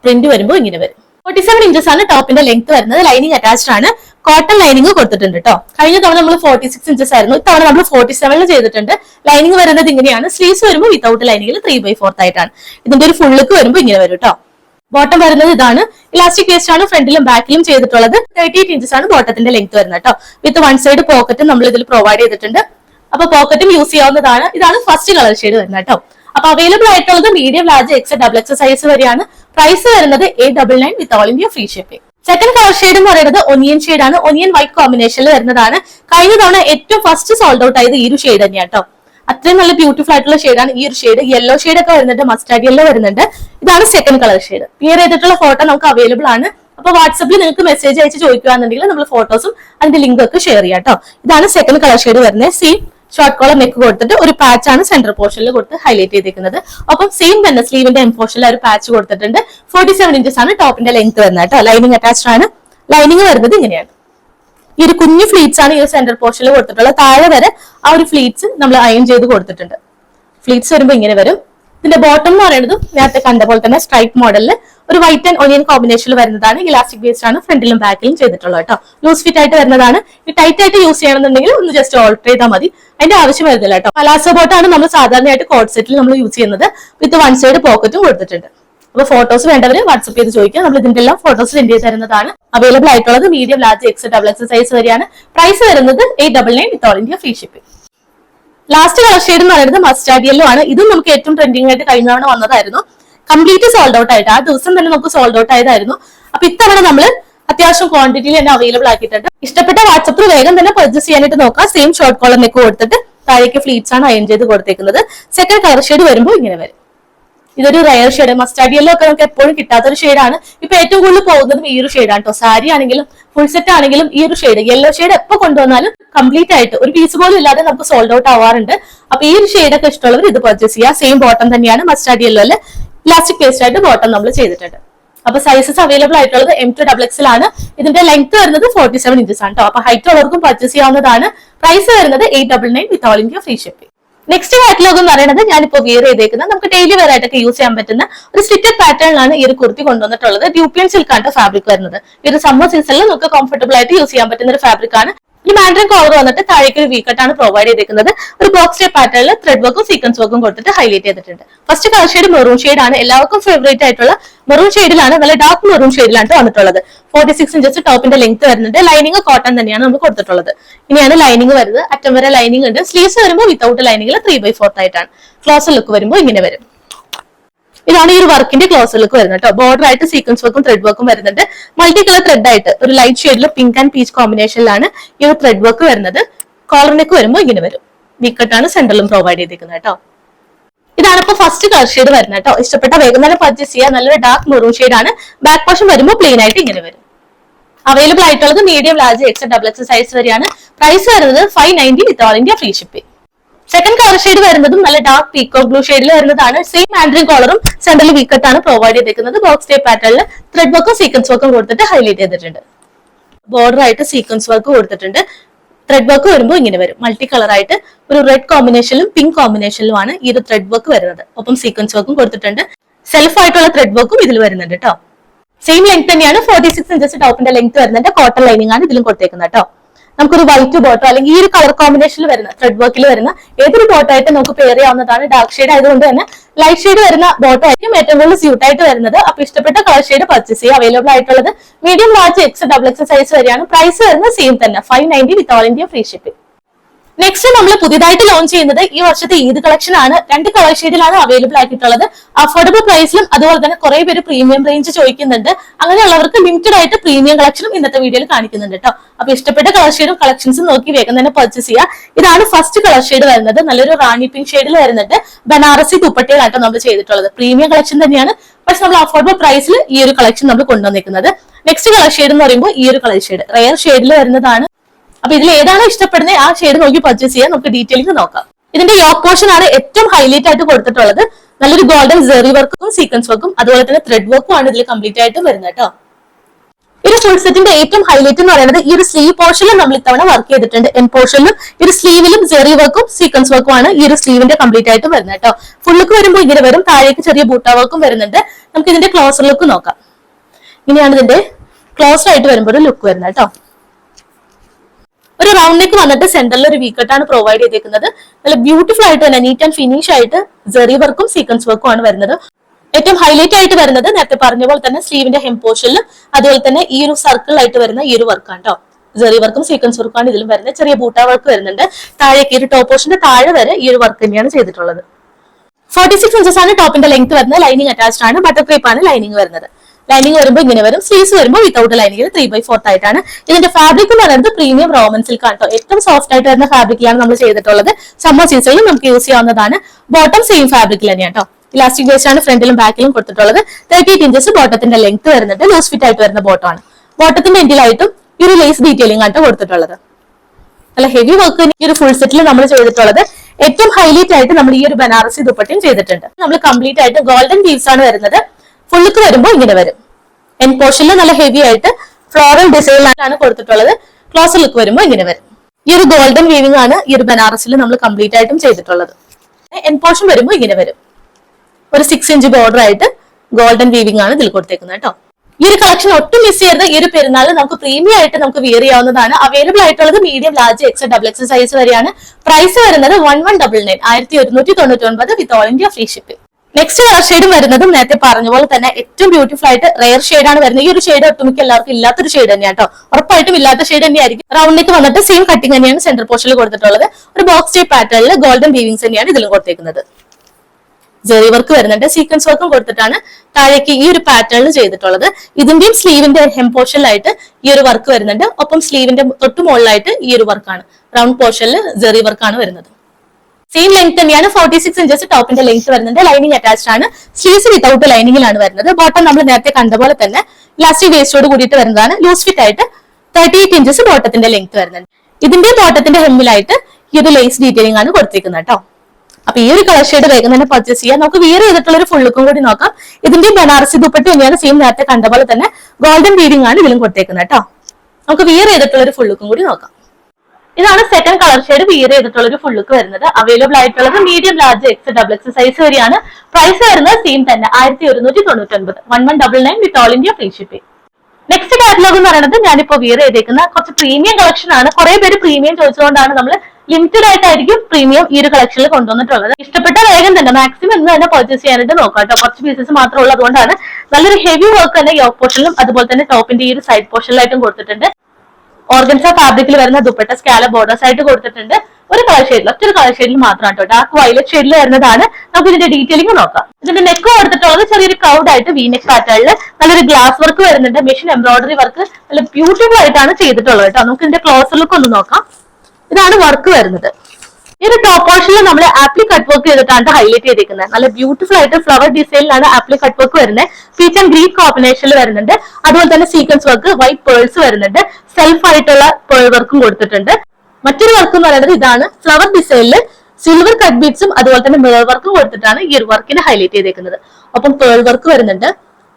പ്രിന്റ് വരുമ്പോൾ ഇങ്ങനെ വരും. ഫോർട്ടി സെവൻ ഇഞ്ചസ് ആണ് ടോപ്പിന്റെ ലെങ്ത് വരുന്നത്. ലൈനിങ് അറ്റാച്ച്ഡ് ആണ്. കോട്ടൺ ലൈനിങ് കൊടുത്തിട്ടുണ്ട് കേട്ടോ കഴിഞ്ഞ തവണ നമ്മൾ ഫോർട്ടി സിക്സ് ഇഞ്ചസ് ആയിരുന്നു. ഇത്തവണ നമ്മൾ ഫോർട്ടി സെവനിൽ ചെയ്തിട്ടുണ്ട്. ലൈനിങ് വരുന്നത് ഇങ്ങനെയാണ്. സ്ലീവ്സ് വരുമ്പോൾ വിത്തൗട്ട് ലൈനിങ്ങിൽ ത്രീ ബൈ ഫോർത്ത് ആയിട്ടാണ്. ഇതിന്റെ ഒരു ഫുള്ളുക്ക് വരുമ്പോൾ ഇങ്ങനെ വരും കേട്ടോ ബോട്ടം വരുന്നത് ഇതാണ്. ഇലാസ്റ്റിക് വേസ്റ്റ് ആണ് ഫ്രണ്ടിലും ബാക്കിലും ചെയ്തിട്ടുള്ളത്. തേർട്ടി എയ്റ്റ് ഇഞ്ചസ് ആണ് ബോട്ടത്തിന്റെ ലെങ്ത് വരുന്നത് കേട്ടോ വിത്ത് വൺ സൈഡ് പോക്കറ്റ് നമ്മൾ ഇതിൽ പ്രൊവൈഡ് ചെയ്തിട്ടുണ്ട്. അപ്പൊ പോക്കറ്റും യൂസ് ചെയ്യാവുന്നതാണ്. ഇതാണ് ഫസ്റ്റ് കളർ ഷെയ്ഡ് വരുന്നത് കേട്ടോ അപ്പൊ അവൈലബിൾ ആയിട്ടുള്ളത് medium large X double X size വരെയാണ്. പ്രൈസ് വരുന്നത് eight double nine with all India free shipping second colour shade എന്ന് പറയുന്നത് ഒനിയൻ ആണ്. ഒനിയൻ വൈറ്റ് കോമ്പിനേഷനിൽ വരുന്നതാണ്. കഴിഞ്ഞ തവണ ഏറ്റവും ഫസ്റ്റ് സോൾഡ് ഔട്ട് ആയത് ഈ ഒരു ഷെയ്ഡ് തന്നെയാണ് അത്രയും നല്ല ബ്യൂട്ടിഫുൾ ആയിട്ടുള്ള ഷെയ്ഡാണ് ഈ ഒരു ഷെയ്ഡ് യെല്ലോ ഷെയ്ഡ് ഒക്കെ വരുന്നുണ്ട് മസ്റ്റാർഡ് യെല്ലോ വരുന്നുണ്ട്. ഇതാണ് സെക്കൻഡ് കളർ ഷെയ്ഡ് ക്ലിയർ ചെയ്തിട്ടുള്ള ഫോട്ടോ നമുക്ക് അവൈലബിൾ ആണ്. അപ്പൊ വാട്സപ്പിൽ നിങ്ങൾക്ക് മെസ്സേജ് അയച്ച് ചോദിക്കുകയാണെന്നുണ്ടെങ്കിൽ നമ്മൾ ഫോട്ടോസും അതിന്റെ ലിങ്ക് ഒക്കെ ഷെയർ ചെയ്യാം കേട്ടോ ഇതാണ് സെക്കൻഡ് കളർ ഷെയ്ഡ് വരുന്നത്. സെയിം ഷോർട്ട് കോളർ നെക്ക് കൊടുത്തിട്ട് ഒരു പാച്ച് ആണ് സെന്റർ പോർഷനിൽ കൊടുത്ത് ഹൈലൈറ്റ് ചെയ്തിരിക്കുന്നത് ഒപ്പം സെയിം തന്നെ സ്ലീവിന്റെ എം പോർഷനിൽ ഒരു പാച്ച് കൊടുത്തിട്ടുണ്ട്. ഫോർട്ടി സെവൻ ഇഞ്ചസ് ആണ് ടോപ്പിന്റെ ലെങ്ത് വരുന്നത് കേട്ടോ ലൈനിങ് അറ്റാച്ച്ഡ് ആണ്. ലൈനിങ് വരുന്നത് ഇങ്ങനെയാണ്. ഈ ഒരു കുഞ്ഞു ഫ്ലീറ്റ്സ് ആണ് ഈ ഒരു സെന്റർ പോർഷനിൽ കൊടുത്തിട്ടുള്ളത്. താഴെ വരെ ആ ഒരു ഫ്ലീറ്റ്സ് നമ്മൾ അയൺ ചെയ്ത് കൊടുത്തിട്ടുണ്ട്. ഫ്ലീറ്റ്സ് വരുമ്പോൾ ഇങ്ങനെ വരും. ഇതിന്റെ ബോട്ടം എന്ന് പറയുന്നത് നേരത്തെ കണ്ട പോലെ തന്നെ സ്ട്രൈപ്പ് മോഡലിൽ ഒരു വൈറ്റ് ആൻഡ് ഒനിയൻ കോമ്പിനേഷനിൽ വരുന്നതാണ്. ഇലാസ്റ്റിക് വേസ്റ്റ് ആണ് ഫ്രണ്ടിലും ബാക്കിലും ചെയ്തിട്ടുള്ളത് കേട്ടോ ലൂസ് ഫിറ്റ് ആയിട്ട് വരുന്നതാണ്. ഈ ടൈറ്റ് ആയിട്ട് യൂസ് ചെയ്യണമെന്നുണ്ടെങ്കിൽ ഒന്ന് ജസ്റ്റ് ഓൾട്ടർ ചെയ്താൽ മതി. അതിന്റെ ആവശ്യം വരുന്നില്ല കേട്ടോ പലാസോ ബോട്ടാണ് നമ്മൾ സാധാരണയായിട്ട് കോഡ് സെറ്റിൽ നമ്മൾ യൂസ് ചെയ്യുന്നത്. വിത്ത് വൺ സൈഡ് പോക്കറ്റും കൊടുത്തിട്ടുണ്ട്. അപ്പൊ ഫോട്ടോസ് വേണ്ടവർ വാട്സ്ആപ്പ് ചെയ്ത് ചോദിക്കുക. നമ്മൾ ഇതിന്റെ എല്ലാം ഫോട്ടോസ് സെൻഡ് ചെയ്ത് തരുന്നതാണ്. അവൈലബിൾ ആയിട്ടുള്ളത് medium large X double X size വരെയാണ്. പ്രൈസ് വരുന്നത് eight double nine with all India free shipping last colour shade എന്ന് പറയുന്നത് മസ്റ്റാർഡ് യെല്ലോ ആണ്. ഇതും നമുക്ക് ഏറ്റവും ട്രെൻഡിങ് ആയിട്ട് കഴിഞ്ഞ തവണ വന്നതായിരുന്നു. കംപ്ലീറ്റ് സോൾഡ് ഔട്ട് ആയിട്ട്. ആ ദിവസം തന്നെ നമുക്ക് സോൾഡ് ഔട്ട് ആയതായിരുന്നു. അപ്പൊ ഇത്തവണ നമ്മൾ അത്യാവശ്യം ക്വാണ്ടിറ്റിയിൽ തന്നെ അവൈലബിൾ ആക്കിയിട്ടുണ്ട്. ഇഷ്ടപ്പെട്ട വാട്സപ്പിൽ വേഗം തന്നെ പർച്ചേസ് ചെയ്യാനായിട്ട് നോക്കാം സെയിം ഷോർട്ട് കോളർ നിൽക്കുക കൊടുത്തിട്ട് താഴേക്ക് ഫ്ലീറ്റ്സ് ആണ് അയൺ ചെയ്ത് കൊടുത്തേക്കുന്നത്. സെക്കൻഡ് കളർ ഷെയ്ഡ് വരുമ്പോൾ ഇങ്ങനെ വരും. ഇതൊരു റയർ ഷെയ്ഡ് മസ്റ്റാർഡ് യെല്ലോ ഒക്കെ നമുക്ക് എപ്പോഴും കിട്ടാത്ത ഒരു ഷെയ്ഡാണ് ഇപ്പൊ ഏറ്റവും കൂടുതൽ പോകുന്നതും ഈ ഒരു ഷെയ്ഡാണ് കേട്ടോ സാരി ആണെങ്കിലും ഫുൾ സെറ്റ് ആണെങ്കിലും ഈ ഒരു ഷെയ്ഡ് യെല്ലോ ഷെയ്ഡ് എപ്പോ കൊണ്ടുവന്നാലും കംപ്ലീറ്റ് ആയിട്ട് ഒരു പീസ് പോലും ഇല്ലാതെ നമുക്ക് സോൾഡ് ഔട്ട് ആവാറുണ്ട്. അപ്പൊ ഈ ഒരു ഷെയ്ഡ് ഒക്കെ ഇഷ്ടമുള്ളവർ ഇത് പർച്ചേസ് ചെയ്യുക. സെയിം ബോട്ടം തന്നെയാണ് മസ്റ്റാർഡ് യെല്ലോ അല്ലെ ഇലാസ്റ്റിക് പേസ്റ്റ് ആയിട്ട് ബോട്ടം നമ്മൾ ചെയ്തിട്ടുണ്ട്. അപ്പൊ സൈസസ് അവൈലബിൾ ആയിട്ടുള്ളത് എം ടു ഡബിൾ എക്സിൽ ആണ്. ഇതിന്റെ ലെങ്ത് വരുന്നത് ഫോർട്ടി സെവൻ ഇഞ്ചസ് ആണ് കേട്ടോ അപ്പൊ ഹൈറ്റ് ഉള്ളവർക്കും പർച്ചേസ് ചെയ്യാവുന്നതാണ്. പ്രൈസ് വരുന്നത് eight double nine with all India free shipping next catalogue എന്ന് പറയുന്നത് ഞാനിപ്പോ വിയർ ചെയ്തേക്കുന്നത്. നമുക്ക് ഡെയിലി വെയർ ആയിട്ടൊക്കെ യൂസ് ചെയ്യാൻ പറ്റുന്ന ഒരു സ്റ്റിറ്റഡ് പാറ്റേണിലാണ് ഈ ഒരു കുർത്തി കൊണ്ടുവന്നിട്ടുള്ളത്. ഡ്യൂപ്ലിയൻ സിൽക്കാണ് ഫാബ്രിക് വരുന്നത്. ഇത് സമ്മർ സീസണിൽ നമുക്ക് കംഫർട്ടബിൾ ആയിട്ട് യൂസ് ചെയ്യാൻ പറ്റുന്ന ഒരു ഫാബ്രിക് ആണ് ഈ മാൻഡ്രൻ കോളർ വന്നിട്ട് താഴേക്ക് ഒരു വീക്കട്ട് ആണ് പ്രൊവൈഡ് ചെയ്തിരിക്കുന്നത് ഒരു ബോക്സ് ടൈപ്പ് പാറ്റേണിൽ ത്രെഡ് വർക്കും സീക്വൻസ് വർക്കും കൊടുത്തിട്ട് ഹൈലൈറ്റ് ചെയ്തിട്ടുണ്ട്. First colour shade maroon shade ആണ്. എല്ലാവർക്കും ഫേവറേറ്റ് ആയിട്ടുള്ള മെറൂൺ ഷെയ്ഡിലാണ് നല്ല ഡാർക്ക് മെറൂൺ ഷെയ്ഡിലാണ് വന്നിട്ടുള്ളത്. ഫോർട്ടി സിക്സ് ഇഞ്ചസ് ടോപ്പിന്റെ ലെങ്ത് വരുന്നുണ്ട്. ലൈനിങ് കോട്ടൺ തന്നെയാണ് നമ്മൾ കൊടുത്തിട്ടുള്ളത്. ഇനിയാണ് ലൈനിങ് വരുന്നത്. അറ്റം വരെ ലൈനിങ് ഉണ്ട്. സ്ലീവ്സ് വരുമ്പോൾ വിത്തൗട്ട് ലൈനിങ്ങിൽ ത്രീ ബൈ ഫോർത്ത് ആയിട്ടാണ്. ക്ലോസർ ലുക്ക് വരുമ്പോൾ ഇങ്ങനെ വരും. ഇതാണ് ഈ ഒരു വർക്കിന്റെ ക്ലോസ് ലുക്ക് വരുന്നത് കേട്ടോ. ബോർഡർ ആയിട്ട് സീക്വൻസ് വർക്കും ത്രെഡ് വർക്കും വരുന്നുണ്ട്. മൾട്ടി കളർ ത്രെഡ് ആയിട്ട് ഒരു ലൈറ്റ് ഷെയ്ഡിൽ പിങ്ക് ആൻഡ് പീച്ച് കോമ്പിനേഷനിലാണ് ഈ ഒരു ത്രെഡ് വർക്ക് വരുന്നത്. കോളർ നെക്ക് വരുമ്പോൾ ഇങ്ങനെ വരും. വീക്കട്ടാണ് സെന്ററിലും പ്രൊവൈഡ് ചെയ്തിരിക്കുന്നത് കേട്ടോ. ഇതാണ് ഇപ്പൊ ഫസ്റ്റ് കളർ ഷെയ്ഡ് വരുന്നത് കേട്ടോ. ഇഷ്ടപ്പെട്ട വേഗം തന്നെ പർച്ചേസ് ചെയ്യുക നല്ലൊരു ഡാർക്ക് മെറൂൺ ഷെയ്ഡ് ആണ്. ബാക്ക് പോർഷൻ വരുമ്പോൾ പ്ലെയിൻ ആയിട്ട് ഇങ്ങനെ വരും. അവൈലബിൾ ആയിട്ടുള്ളത് medium large X double X size വരെയാണ്. പ്രൈസ് വരുന്നത് five ninety with all India free shipping second colour shade വരുന്നതും നല്ല ഡാർക്ക് പീക്കോ ബ്ലൂ ഷെയ്ഡിൽ വരുന്നതാണ്. സെയിം ആൻഡ്രിൻ കോളറും സെൻട്രൽ വീക്കത്ത് ആണ് പ്രൊവൈഡ് ചെയ്തിരിക്കുന്നത് ബോക്സ് ടൈപ്പ് പാറ്റേണിൽ ത്രെഡ് വർക്കും സീക്വൻസ് വർക്കും കൊടുത്തിട്ട് ഹൈലൈറ്റ് ചെയ്തിട്ടുണ്ട്. ബോർഡർ ആയിട്ട് സീക്വൻസ് വർക്ക് കൊടുത്തിട്ടുണ്ട്. ത്രെഡ് വർക്ക് വരുമ്പോൾ ഇങ്ങനെ വരും. മൾട്ടി കളർ ആയിട്ട് ഒരു റെഡ് കോമ്പിനേഷനിലും പിങ്ക് കോമ്പിനേഷനിലുമാണ് ഈ ഒരു ത്രെഡ് വർക്ക് വരുന്നത്. ഒപ്പം സീക്വൻസ് വർക്കും കൊടുത്തിട്ടുണ്ട്. സെൽഫ് ആയിട്ടുള്ള ത്രെഡ് വർക്കും ഇതിൽ വരുന്നുണ്ട് കേട്ടോ സെയിം ലെങ്ത് തന്നെയാണ്. ഫോർട്ടി സിക്സ് ഇഞ്ചസ് ടോപ്പിന്റെ ലെങ്ത് വരുന്നുണ്ട്. കോട്ടൺ ലൈനിങ് ആണ് ഇതിലും കൊടുത്തേക്കുന്നത് കേട്ടോ നമുക്കൊരു വൈറ്റ് ബോട്ടോ അല്ലെങ്കിൽ ഈ ഒരു കളർ കോമ്പിനേഷനിൽ വരുന്ന ത്രെഡ് വർക്കിൽ വരുന്ന ഏതൊരു ബോട്ടോ ആയിട്ട് നമുക്ക് പെയർ ചെയ്യാവുന്നതാണ്. ഡാർക്ക് ഷെയ്ഡ് ആയതുകൊണ്ട് തന്നെ ലൈറ്റ് ഷെയ്ഡ് വരുന്ന ബോട്ടോ ആയിരിക്കും ഏറ്റവും കൂടുതൽ സ്യൂട്ട് ആയിട്ട് വരുന്നത്. അപ്പൊ ഇഷ്ടപ്പെട്ട കളർ ഷെയ്ഡ് പർച്ചേസ് ചെയ്യുക. അവൈലബിൾ ആയിട്ടുള്ളത് medium large X double X size വരെയാണ്. പ്രൈസ് വരുന്നത് സെയിം തന്നെ. Five ninety with all India free shipping next നമ്മൾ പുതിയതായിട്ട് ലോഞ്ച് ചെയ്യുന്നത് ഈ വർഷത്തെ ഈദ് കളക്ഷൻ ആണ്? രണ്ട് കളർ ഷെയ്ഡിലാണ് അവൈലബിൾ ആക്കിയിട്ടുള്ളത് അഫോർഡബിൾ പ്രൈസിലും അതുപോലെ തന്നെ കുറെ പേര് പ്രീമിയം റേഞ്ച് ചോദിക്കുന്നുണ്ട്. അങ്ങനെയുള്ളവർക്ക് ലിമിറ്റഡ് ആയിട്ട് പ്രീമിയം കളക്ഷനും ഇന്നത്തെ വീഡിയോയിൽ കാണിക്കുന്നുണ്ട് കേട്ടോ. അപ്പൊ ഇഷ്ടപ്പെട്ട കളർ ഷെയ്ഡും കളക്ഷൻസും നോക്കി വേഗം തന്നെ പർച്ചേസ് ചെയ്യുക. ഇതാണ് ഫസ്റ്റ് കളർ ഷെയ്ഡ് വരുന്നത്. നല്ലൊരു റാണി പിങ്ക് ഷെയ്ഡിൽ വരുന്നുണ്ട്. ബനാറസി ദുപ്പട്ടികളായിട്ട് നമ്മൾ ചെയ്തിട്ടുള്ളത്. പ്രീമിയം കളക്ഷൻ തന്നെയാണ്. പക്ഷെ നമ്മൾ അഫോർഡബിൾ പ്രൈസിൽ ഈ ഒരു കളക്ഷൻ നമ്മൾ കൊണ്ടുവന്നിരിക്കുന്നത് നെക്സ്റ്റ് കളർ ഷെയ്ഡ് എന്ന് പറയുമ്പോൾ ഈ ഒരു കളർ ഷെയ്ഡ് റയർ ഷെയ്ഡിൽ വരുന്നതാണ്. അപ്പൊ ഇതിൽ ഏതാണോ ഇഷ്ടപ്പെടുന്നത്? ആ ഷെയ്ഡ് നോക്കി പർച്ചേസ് ചെയ്യാൻ നമുക്ക് ഡീറ്റെയിലിംഗ് നോക്കാം. ഇതിന്റെ യോക്ക് പോർഷൻ ആണ് ഏറ്റവും ഹൈലൈറ്റ് ആയിട്ട് കൊടുത്തിട്ടുള്ളത്. നല്ലൊരു ഗോൾഡൻ ജെറി വർക്കും സീക്വൻസ് വർക്കും അതുപോലെ തന്നെ ത്രെഡ് വർക്കും ആണ് ഇതിൽ കംപ്ലീറ്റ് ആയിട്ട് വരുന്നത് കേട്ടോ ഒരു ഫുൾ സെറ്റിന്റെ ഏറ്റവും ഹൈലൈറ്റ് എന്ന് പറയുന്നത് ഈ ഒരു സ്ലീവ് പോർഷനിലും നമ്മൾ ഇത്തവണ വർക്ക് ചെയ്തിട്ടുണ്ട്. എൻ പോർഷനിലും ഈ ഒരു സ്ലീവിലും ജെറി വർക്കും സീക്വൻസ് വർക്കും ആണ് ഈ ഒരു സ്ലീവിന്റെ കംപ്ലീറ്റ് ആയിട്ട് വരുന്നത് കേട്ടോ ഫുള്ളുക്ക് വരുമ്പോൾ ഇങ്ങനെ വരും. താഴേക്ക് ചെറിയ ബൂട്ട വർക്കും വരുന്നുണ്ട്. നമുക്ക് ഇതിന്റെ ക്ലോസർ ലുക്ക് നോക്കാം. ഇനിയാണ് ഇതിന്റെ ക്ലോസർ ആയിട്ട് വരുമ്പോൾ ഒരു ലുക്ക് വരുന്നത് കേട്ടോ ഒരു റൗണ്ട് നെക്ക് വന്നിട്ട് സെന്ററിൽ ഒരു വീക്കട്ടാണ് പ്രൊവൈഡ് ചെയ്തേക്കുന്നത്. നല്ല ബ്യൂട്ടിഫുൾ ആയിട്ട് തന്നെ നീറ്റ് ആൻഡ് ഫിനിഷ് ആയിട്ട് ജെറി വർക്കും സീക്വൻസ് വർക്കും ആണ് വരുന്നത്. ഏറ്റവും ഹൈലൈറ്റ് ആയിട്ട് വരുന്നത് നേരത്തെ പറഞ്ഞ പോലെ തന്നെ സ്ലീവിന്റെ ഹെം പോർഷനിലും അതുപോലെ തന്നെ ഈ ഒരു സർക്കിൾ ആയിട്ട് വരുന്ന ഈ ഒരു വർക്കാണ് കേട്ടോ ജെറി വർക്കും സീക്വൻസ് വർക്കാണ് ഇതിലും വരുന്നത്. ചെറിയ ബൂട്ടാ വർക്ക് വരുന്നുണ്ട്. താഴേക്ക് ഈ ഒരു ടോപ്പ് പോർഷന്റെ താഴെ വരെ ഈ ഒരു വർക്ക് തന്നെയാണ് ചെയ്തിട്ടുള്ളത്. ഫോർട്ടി സിക്സ് ഇഞ്ചസ് ആണ് ടോപ്പിന്റെ ലെങ്ത് വരുന്നത്. ലൈനിങ് അറ്റാച്ച്ഡ് ആണ്. ബട്ടർ ക്രീപ്പ് ആണ് ലൈനിങ് വരുന്നത്. ലൈനിങ് വരുമ്പോൾ ഇങ്ങനെ വരും. സ്ലീവ്സ് വരുമ്പോൾ without lining three by fourth ആയിട്ടാണ് ഇതിന്റെ ഫാബ്രിക് എന്ന് പറയുന്നത് പ്രീമിയം റോമൻ സിൽക്ക് ആണ് ഏറ്റവും സോഫ്റ്റ് ആയിട്ട് വരുന്ന ഫാബ്രിക്കിലാണ് നമ്മൾ ചെയ്തിട്ടുള്ളത്. സമ്മർ സീസണിൽ നമുക്ക് യൂസ് ചെയ്യാവുന്നതാണ്. ബോട്ടം സെയിം ഫാബ്രിക്കിൽ തന്നെയാണ് കേട്ടോ ഇലാസ്റ്റിക് ബേസ് ആണ് ഫ്രണ്ടിലും ബാക്കിലും കൊടുത്തിട്ടുള്ളത്. തേർട്ടി എയ്റ്റ് ഇഞ്ചസ് ബോട്ടത്തിന്റെ ലെങ്ത് വരുന്നുണ്ട് ലൂസ് ഫിറ്റ് ആയിട്ട് വരുന്ന ബോട്ടം ആണ്. ബോട്ടത്തിന്റെ എൻഡിലായിട്ടും ഈ ഒരു ലേസ് ഡീറ്റെയിലിംഗ് ആണ് കൊടുത്തിട്ടുള്ളത്. നല്ല ഹെവി വർക്ക് ഈ ഒരു ഫുൾ സെറ്റിൽ നമ്മൾ ചെയ്തിട്ടുള്ളത്. ഏറ്റവും ഹൈലൈറ്റ് ആയിട്ട് നമ്മൾ ഈ ഒരു ബനാറസി ദുപ്പട്ടയും ചെയ്തിട്ടുണ്ട്. നമ്മൾ കംപ്ലീറ്റ് ആയിട്ട് ഗോൾഡൻ ബീവ്സ് ആണ് വരുന്നത്. ഫുള്ളുക്ക് വരുമ്പോൾ ഇങ്ങനെ വരും. എൻ പോർഷനിൽ നല്ല ഹെവി ആയിട്ട് ഫ്ലോറൽ ഡിസൈനിലാണ് കൊടുത്തിട്ടുള്ളത്. ക്ലോസ് ലുക്ക് വരുമ്പോൾ ഇങ്ങനെ വരും. ഈ ഒരു ഗോൾഡൻ വീവിംഗ് ആണ് ഈ ഒരു ബനാറസിൽ നമ്മൾ കംപ്ലീറ്റ് ആയിട്ടും ചെയ്തിട്ടുള്ളത്. എൻ പോർഷൻ വരുമ്പോൾ ഇങ്ങനെ വരും. ഒരു സിക്സ് ഇഞ്ച് ബോർഡർ ആയിട്ട് ഗോൾഡൻ വീവിംഗ് ആണ് ഇതിൽ കൊടുത്തേക്കുന്നത് കേട്ടോ. ഈ ഒരു കളക്ഷൻ ഒട്ടും മിസ് ചെയ്യരുത്. ഈ ഒരു പെരുന്നാൾ നമുക്ക് പ്രീമിയം ആയിട്ട് നമുക്ക് വിയർ ചെയ്യാവുന്നതാണ്. അവൈലബിൾ ആയിട്ടുള്ളത് medium large X double X size വരെയാണ്. പ്രൈസ് വരുന്നത് വൺ വൺ ഡബിൾ നയൻ ആയിരത്തി ഒരുന്നൂറ്റി തൊണ്ണൂറ്റി ഒൻപത് with all India free shipping next colour ഷെയ്ഡും വരുന്നതും നേരത്തെ പറഞ്ഞ പോലെ തന്നെ ഏറ്റവും ബ്യൂട്ടിഫുൾ ആയിട്ട് റെയർ ആണ് വരുന്നത്. ഈ ഒരു ഷെയ്ഡ് ഒട്ടുമിക്ക എല്ലാവർക്കും ഇല്ലാത്തൊരു ഷെയ്ഡ് തന്നെയാണ് കേട്ടോ ഉറപ്പായിട്ടും ഇല്ലാത്ത ഷെയ്ഡ് തന്നെയായിരിക്കും. റൗണ്ടിലേക്ക് വന്നിട്ട് സെയിം കട്ടിങ് തന്നെയാണ് സെന്റർ പോർഷനിൽ കൊടുത്തിട്ടുള്ളത്. ഒരു ബോക്സ് ടൈപ്പ് പാറ്റേണിൽ ഗോൾഡൻ ബീവിങ്സ് തന്നെയാണ് ഇതിലും കൊടുത്തേക്കുന്നത്. ജെറി വർക്ക് വരുന്നുണ്ട്. സീക്വൻസ് വർക്കും കൊടുത്തിട്ടാണ് താഴേക്ക് ഈ ഒരു പാറ്റേണിൽ ചെയ്തിട്ടുള്ളത്. ഇതിന്റെയും സ്ലീവിന്റെ ഹെം പോർഷനിലായിട്ട് ഈ ഒരു വർക്ക് വരുന്നുണ്ട്. ഒപ്പം സ്ലീവിന്റെ തൊട്ട് മുകളിലായിട്ട് ഈ ഒരു വർക്കാണ് റൗണ്ട് പോർഷനിൽ ജെറി വർക്കാണ് വരുന്നത്. സെയിം ലെങ്ത് തന്നെയാണ് ഫോർട്ടി സിക്സ് ഇഞ്ചസ് ടോപ്പിന്റെ ലെങ്ത് വരുന്നുണ്ട് ലൈനിങ് അറ്റാച്ച്ഡ് ആണ്. സ്ലീവ്സ് വിത്തൗട്ട് ലൈനിങ്ങിലാണ് വരുന്നത്. ബോട്ടം നമ്മൾ നേരത്തെ കണ്ട പോലെ തന്നെ ഇലാസ്റ്റിക് വേസ്റ്റോട് കൂടിയിട്ട് വരുന്നതാണ്. ലൂസ് ഫിറ്റ് ആയിട്ട് തേർട്ടി എയ്റ്റ് ഇഞ്ചസ് ബോട്ടത്തിന്റെ ലെങ്ത് വരുന്നുണ്ട് ഇതിന്റെ ബോട്ടത്തിന്റെ ഹെമ്മിലായിട്ട് ഈ ഒരു ലേസ് ഡീറ്റെയിലിംഗ് ആണ് കൊടുത്തിരിക്കുന്നത് കേട്ടോ അപ്പൊ ഈ ഒരു കളർ ഷെയ്ഡ് വേഗം തന്നെ പർച്ചേസ് ചെയ്യാം. നമുക്ക് വിയർ ചെയ്തിട്ടുള്ള ഒരു ഫുൾ ലുക്കും കൂടി നോക്കാം. ഇതിന്റെ ബനാറസി ദുപ്പട്ടി തന്നെയാണ് സെയിം നേരത്തെ കണ്ട പോലെ തന്നെ ഗോൾഡൻ ബീഡിംഗ് ആണ് ഇതിലും കൊടുത്തേക്കുന്നത് കേട്ടോ നമുക്ക് വിയർ ചെയ്തിട്ടുള്ള ഒരു ഫുൾ ലുക്കും കൂടി നോക്കാം. ഇതാണ് സെക്കൻഡ് കളർ ഷെയ്ഡ് വിയർ ചെയ്തിട്ടുള്ള ഒരു ഫുൾ ലുക്ക് വരുന്നത്. അവൈലബിൾ ആയിട്ടുള്ളത് medium large X double X size വരെയാണ്. പ്രൈസ് വരുന്നത് സെയിം തന്നെ ആയിരത്തി ഒരുന്നൂറ്റി തൊണ്ണൂറ്റി ഒൻപത് one one double nine with all India free shipping next catalogue എന്ന് പറയുന്നത് ഞാനിപ്പോ വിയർ ചെയ്തേക്കുന്ന കുറച്ച് പ്രീമിയം കളക്ഷൻ ആണ്. കുറെ പേര് പ്രീമിയം ചോദിച്ചുകൊണ്ടാണ് നമ്മൾ ലിമിറ്റഡ് ആയിട്ടായിരിക്കും പ്രീമിയം ഈ ഒരു കളക്ഷനിൽ കൊണ്ടുവന്നിട്ടുള്ളത്. ഇഷ്ടപ്പെട്ട വേഗം തന്നെ മാക്സിമം ഇന്ന് തന്നെ പർച്ചേസ് ചെയ്യാനായിട്ട് നോക്കാം കേട്ടോ. കുറച്ച് പീസസ് മാത്രമേ ഉള്ളതുകൊണ്ടാണ് നല്ലൊരു ഹെവി വർക്ക് തന്നെ യോക്ക് പോർഷനിലും അതുപോലെ തന്നെ ടോപ്പിന്റെ ഈ ഒരു സൈഡ് പോർഷനിലായിട്ടും കൊടുത്തിട്ടുണ്ട്. ഓർഗൻസ ഫാബ്രിക്കിൽ വരുന്ന ദുപ്പട്ട സ്കാല ബോർഡേഴ്സ് ആയിട്ട് കൊടുത്തിട്ടുണ്ട്. ഒരു കളർ ഷെയ്ഡിൽ ഒറ്റ കളർ ഷെയ്ഡിൽ മാത്രം കേട്ടോ. ഡാർക്ക് വയലറ്റ് ഷെയ്ഡിൽ വരുന്നതാണ്. നമുക്ക് ഇതിന്റെ ഡീറ്റെയിലിംഗ് നോക്കാം. ഇതിന്റെ നെക്ക് കൊടുത്തിട്ടുള്ളത് ചെറിയൊരു ക്രൗഡ് ആയിട്ട് വി നെക്ക് പാറ്റേണിൽ നല്ലൊരു ഗ്ലാസ് വർക്ക് വരുന്നുണ്ട്. മെഷീൻ എംബ്രോയിഡറി വർക്ക് നല്ല ബ്യൂട്ടിഫുൾ ആയിട്ടാണ് ചെയ്തിട്ടുള്ളത് കേട്ടോ. നമുക്ക് ഇതിന്റെ ക്ലോസർ ലുക്ക് ഒന്ന് നോക്കാം. ഇതാണ് വർക്ക് വരുന്നത്. ഈ ഒരു ടോപ്പ് പോർഷനിൽ നമ്മൾ ആപ്ലി കട്ട് വർക്ക് ചെയ്തിട്ടാണ് ഹൈലൈറ്റ് ചെയ്തിരിക്കുന്നത്. നല്ല ബ്യൂട്ടിഫുൾ ആയിട്ട് ഫ്ലവർ ഡിസൈനിലാണ് ആപ്ലി കട്ട് വർക്ക് വരുന്നത്. പീച്ച് ആൻഡ് ഗ്രീൻ കോമ്പിനേഷനിൽ വരുന്നുണ്ട്. അതുപോലെ തന്നെ സീക്വൻസ് വർക്ക് വൈറ്റ് പേൾസ് വരുന്നുണ്ട്. സെൽഫ് ആയിട്ടുള്ള പേൾ വർക്കും കൊടുത്തിട്ടുണ്ട്. മറ്റൊരു വർക്ക് എന്ന് പറയുന്നത് ഇതാണ്. ഫ്ലവർ ഡിസൈനിൽ സിൽവർ കട്ട് ബീഡ്സും അതുപോലെ തന്നെ മിറർ വർക്കും കൊടുത്തിട്ടാണ് ഈ ഒരു വർക്കിനെ ഹൈലൈറ്റ് ചെയ്തേക്കുന്നത്. ഒപ്പം പേൾ വർക്ക് വരുന്നുണ്ട്.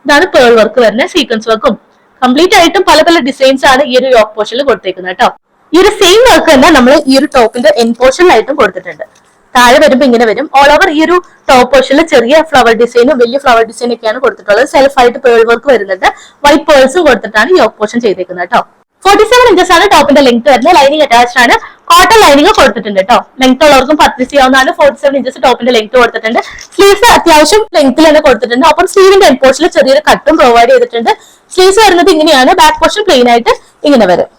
ഇതാണ് പേൾ വർക്ക് വരുന്നത് സീക്വൻസ് വർക്കും കംപ്ലീറ്റ് ആയിട്ടും പല പല ഡിസൈൻസ് ആണ് ഈ ഒരു യോക്ക് പോർഷനിൽ കൊടുത്തേക്കുന്നത് കേട്ടോ. ഈ ഒരു സെയിം വർക്ക് തന്നെ നമ്മൾ ഈ ഒരു ടോപ്പിന്റെ എൻ പോർഷനിലായിട്ടും കൊടുത്തിട്ടുണ്ട്. താഴെ വരുമ്പോൾ ഇങ്ങനെ വരും. ഓൾ ഓവർ ഈ ഒരു ടോപ്പ് പോർഷനിൽ ചെറിയ ഫ്ലവർ ഡിസൈനും വലിയ ഫ്ലവർ ഡിസൈനും ഒക്കെയാണ് കൊടുത്തിട്ടുള്ളത്. സെൽഫ് ആയിട്ട് പേൾ വർക്ക് വരുന്നുണ്ട്. വൈറ്റ് പേഴ്സും കൊടുത്തിട്ടാണ് യോക്ക് പോർഷൻ ചെയ്തേക്കുന്നത് കേട്ടോ ഫോർട്ടി സെവൻ ഇഞ്ചസ് ആണ് ടോപ്പിന്റെ ലെങ്ത് വരുന്നത്. ലൈനിങ് അറ്റാച്ച് ആണ്. കോട്ടൺ ലൈനിങ് കൊടുത്തിട്ടുണ്ട് കേട്ടോ ലെങ്ത് ഉള്ളവർക്കും പർച്ചേസ് ചെയ്യാവുന്നതാണ് ഫോർട്ടി സെവൻ ഇഞ്ചസ് ടോപ്പിന്റെ ലെങ്ത് കൊടുത്തിട്ടുണ്ട്. സ്ലീവ്സ് അത്യാവശ്യം ലെങ്ത്തിൽ തന്നെ കൊടുത്തിട്ടുണ്ട്. അപ്പം സ്ലീവിന്റെ എൻ പോർഷനിൽ ചെറിയൊരു കട്ടും പ്രൊവൈഡ് ചെയ്തിട്ടുണ്ട്. സ്ലീവ്സ് വരുന്നത് ഇങ്ങനെയാണ്. ബാക്ക് പോർഷൻ പ്ലെയിൻ ആയിട്ട് ഇങ്ങനെ വരും.